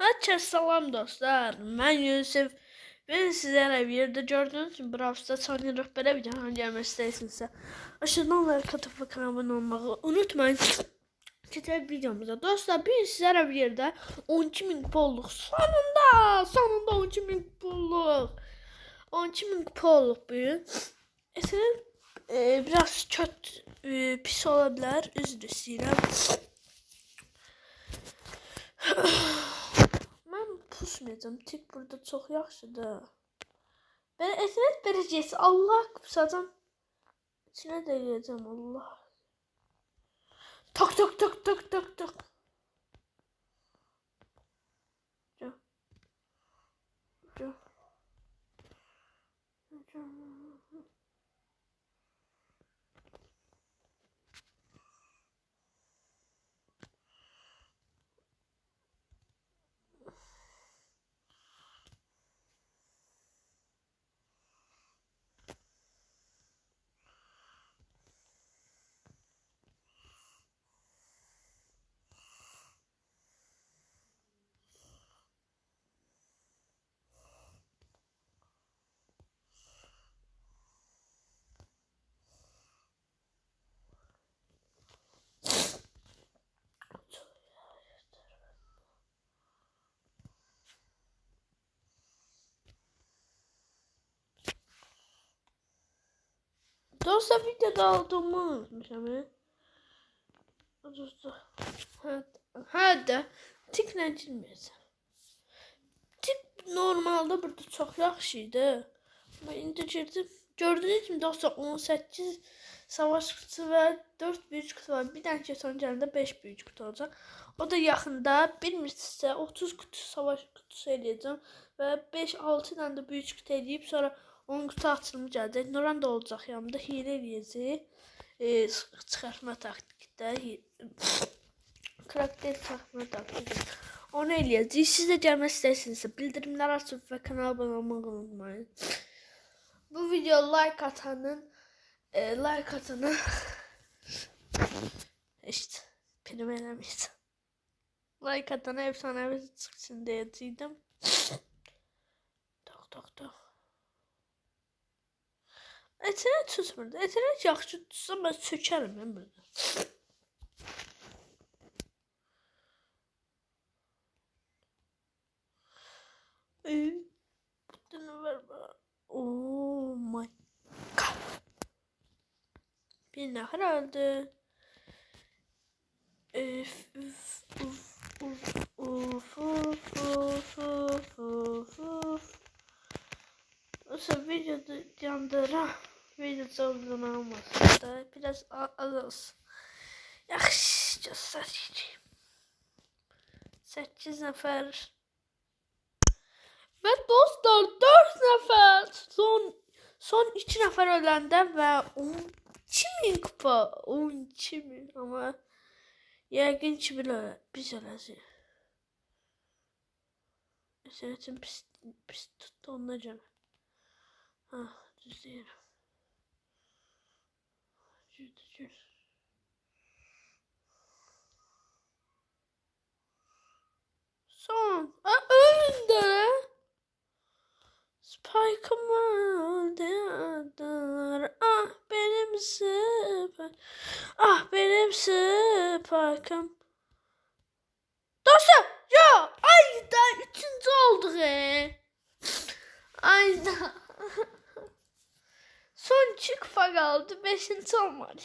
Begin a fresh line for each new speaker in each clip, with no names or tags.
Haçer salam dostlar. Mən Yusuf. Mən sizlərə videoda gördüyünüz kimi Bravsta Sani Röhbərə bir canlı gəlmək istəyirsinizsə aşağıdan like atıb və kanalıma olmağı unutmayın. Keçək videomuza. Dostlar, bir sizlərə bir yerdə 12000 polluq. Sonunda, sonunda 12000 polluq. 12000 polluq bugün. Əslində biraz kött pis ola bilər. Üzr. Mən pusmayacağım. Tik burada çox yaxşıdır. Ben esenet verəcəyəsi Allah qıpsacam. İçinə də yiyəcəm Allah. Tak tak tak tak tak tak. Dostlar videoda aldığımı unutmuşum ya. Dostlar. Hadi. Tiklə girməyəcəm. Tik normalde burada çox yaxşı idi. Amma indi girdim. Gördüğünüz gibi dostlar 18 savaş kutusu ve 4 büyük kutu var. Bir dənə son gələndə 5 büyük kutu olacaq. O da yaxında bilmirsinizsə 30 kutu savaş kutusu eləyəcəm və 5-6 dənə də büyük kutu eləyib sonra 10 kutu açılımı gələcək. Nuran da olacaq yanımda hile eləyəcək. E, çıxartma taktikdə karakter çıxartma taktikdə. Onu eləyəcək. Siz də gəlmək istəyirsinizsə bildirimlər açıb və kanala abunə olmağı unutmayın. Bu video like atanın e, like atanı işte prim eləməyəcəm. Like atana efsanevi çıxsın deyəcəkdim. Tok tok tok. Etini tutmurdu. Etini yaxşı tutsa mən çökərəm mən burada. Bunu ver bana. Oh my god. Bir nehir öldü. Üf üf uf uf uf uf uf uf uf uf. Nasıl videoda yandıra video uzun olmasın da biraz az olsun. Yaxşı göstereceğim. 8 nefer. Ve dostlar 4 nefer. Son son 2 nefer öləndə və 12 min kupa. 12 min ama yəqin ki bilə, biz öləcəyik. Əsətin pis, pis tutdu onunla görə. Ha, düz deyirəm. Düz. Son. Aa, önünde. Spike'ımı aldılar. Ah benim Spike. Ah benim Spike'ım. Dostum ya ay da üçüncü olduk e. Ay da. Son çıkfa kaldı. Beşinci olmadı.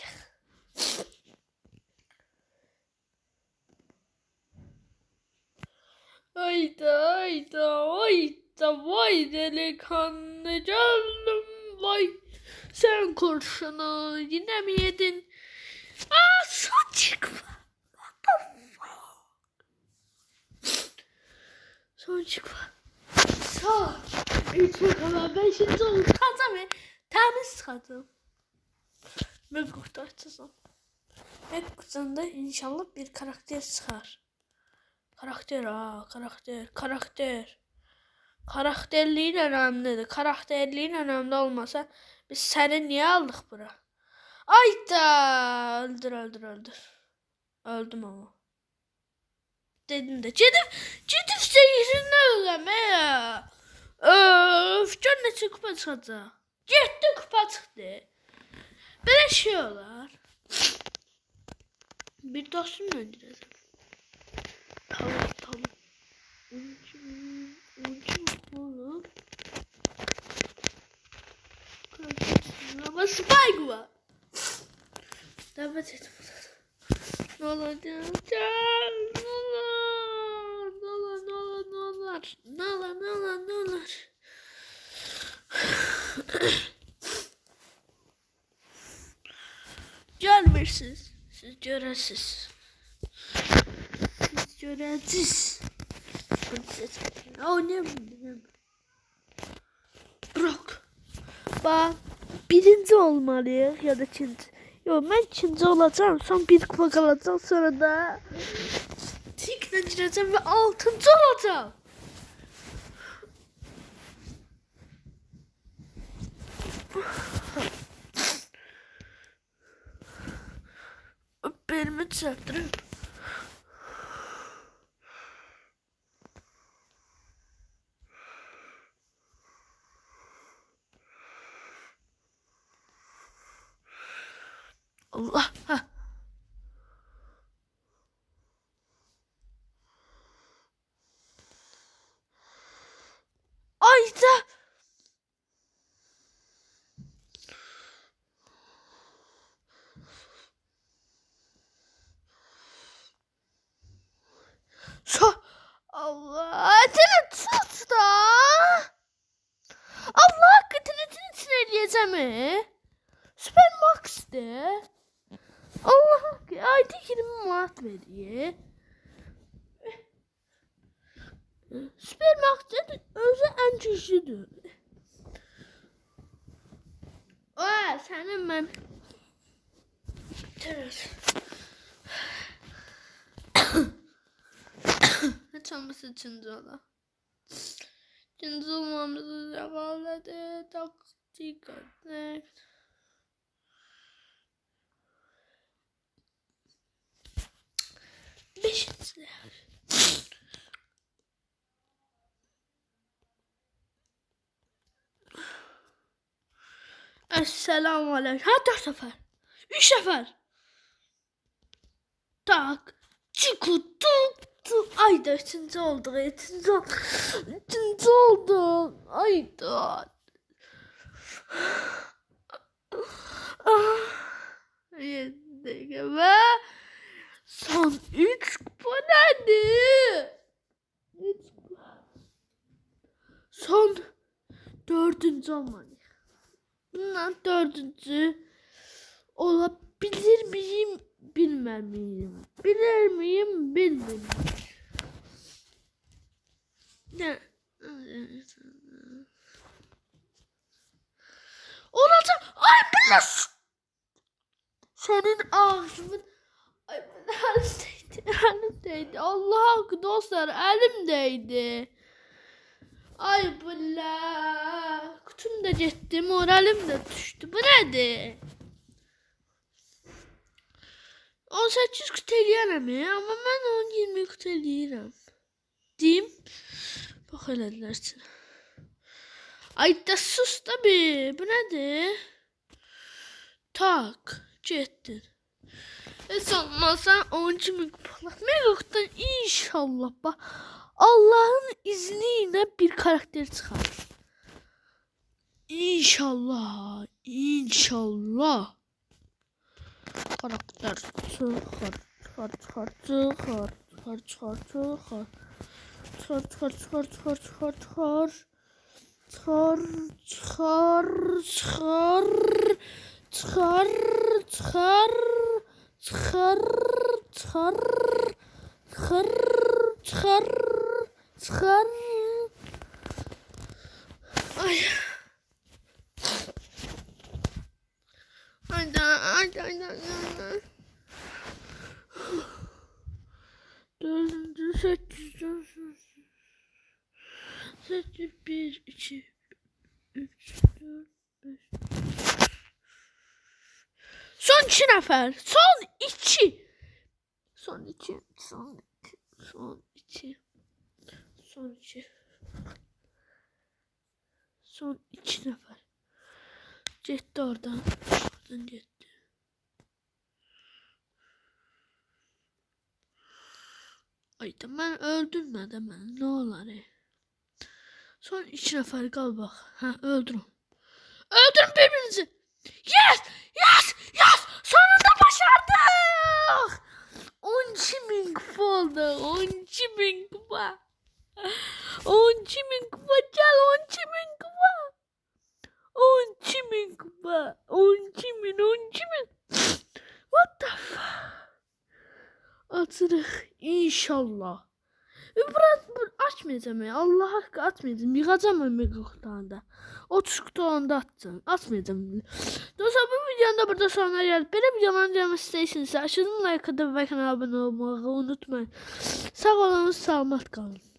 Hayda hayda hayda vay delikanlı geldim vay. Sen kurşunu yine mi yedin? Aa son çıkfa. What the fuck? Son çıkfa. Sağ. Üç kadar beşinci oldu. Taze mi? Temiz kadın. Ve kurtaracağım. Ve kutusunda inşallah bir karakter çıkar. Karakter ha karakter karakter. Karakterliğin önemlidir. Karakterliğin önemli olmasa biz seni niye aldık bura? Ayda öldür öldür öldür. Öldüm ama. dedim de. Gedib, gedib seyirindən öləmə ya. Öf, gör neçə kupa 7 kupa çıxdı. Belə şey olar. Bir dostumla girəcəm. Tamam, tamam. Uncu, uncu oğlum. Ama spike var. Davet et. Ne olacak? Ne olur, ne olur. Ne olur, ne olur, ne olur. Gelmirsiniz. Siz görəsiz. Siz görəsiz. O ne bileyim. Bırak. Bak birinci olmalıyıq ya da ikinci. Yo mən ikinci olacağım. Son bir kupa qalacaq sonra da tiklə girəcəm və altıncı olacağım. Belimi düzelttireyim. Allah. Ha. Ayda. So Allah etini tut da. Allah hakikaten içine eləyəcəm. Süper Max'de. Allah hakkı ayda 20 manat veriyor. Süper Max'de özü en güçlüdür. Aa, senin ben. Hiç olması üçüncü ola. Üçüncü olmamızı zavaladı. Taktik etmek. Beşinci. Esselamu aleyküm. Ha dört sefer. Üç sefer. Tak. Çıku tuk tuk. Ay da üçüncü oldu. Üçüncü oldu. Üçüncü oldu. Ay da. Ah. Yedik ve son üç kupa nerede? Son dördüncü olmalı. Bundan dördüncü olabilir miyim bilmem miyim. Bilir miyim bilmem. Ne? Olacak. Ay billah. Senin elimdeydi. Elimdeydi. Allah dostlar elimdeydi. Ay billah. Kutum da gitti. Moralim de düştü. Bu nedir? 18 kut eləyərəm amma mən onu 20 kut eləyirəm. Deyim. Bax elədilər üçün. Ay da sus da bir. Bu nədir? Tak. Getdin. Heç olmazsa 12 min kupalar. Megaktan inşallah bak. Allah'ın izniyle bir karakter çıkar. İnşallah. İnşallah. Karakter çıkar. Çıkar çıkar çıkar. Çıkar çıkar çıkar. Çıkar çıkar çıkar çıkar çıkar çıkar. Çıkar çıkar çıkar. Çıkar çıkar. Çıkar çıkar. Çıkar çıkar. Çıkar. Ay. Haydi haydi haydi haydi. Dördüncü sekiz dördüncü. Sekiz bir iki üç dört beş. Son iki nefer. Son. Son iki. Son iki. Son 2. Son 2. Son 2 nefer. Getdi oradan. Oradan getdi. Ayda mən öldürmədim mən. Nə olar? e? Son 2 nəfər qal bax. Hə, öldürün. Öldürün birbirinizi. Yes! Yes! Yes! Sonunda başardık! 12 bin kupa oldu. 12 bin kupa. 12 bin kupa gel 12 bin kupa. 12 bin kupa. 12 bin 12 bin. What the fuck? Atırıq inşallah. Bırak açmayacağım ya. Allah hakkı atmayacağım. Yıkacağım ben mikrofonda. O çıktı onda atacağım. Atmayacağım. Dostlar bu videonun da burada sonuna geldik. Benim videolarımı izlemek isterseniz aşağıdan like atıp ve kanala abone olmayı unutmayın. Sağ olun, sağlık kalın.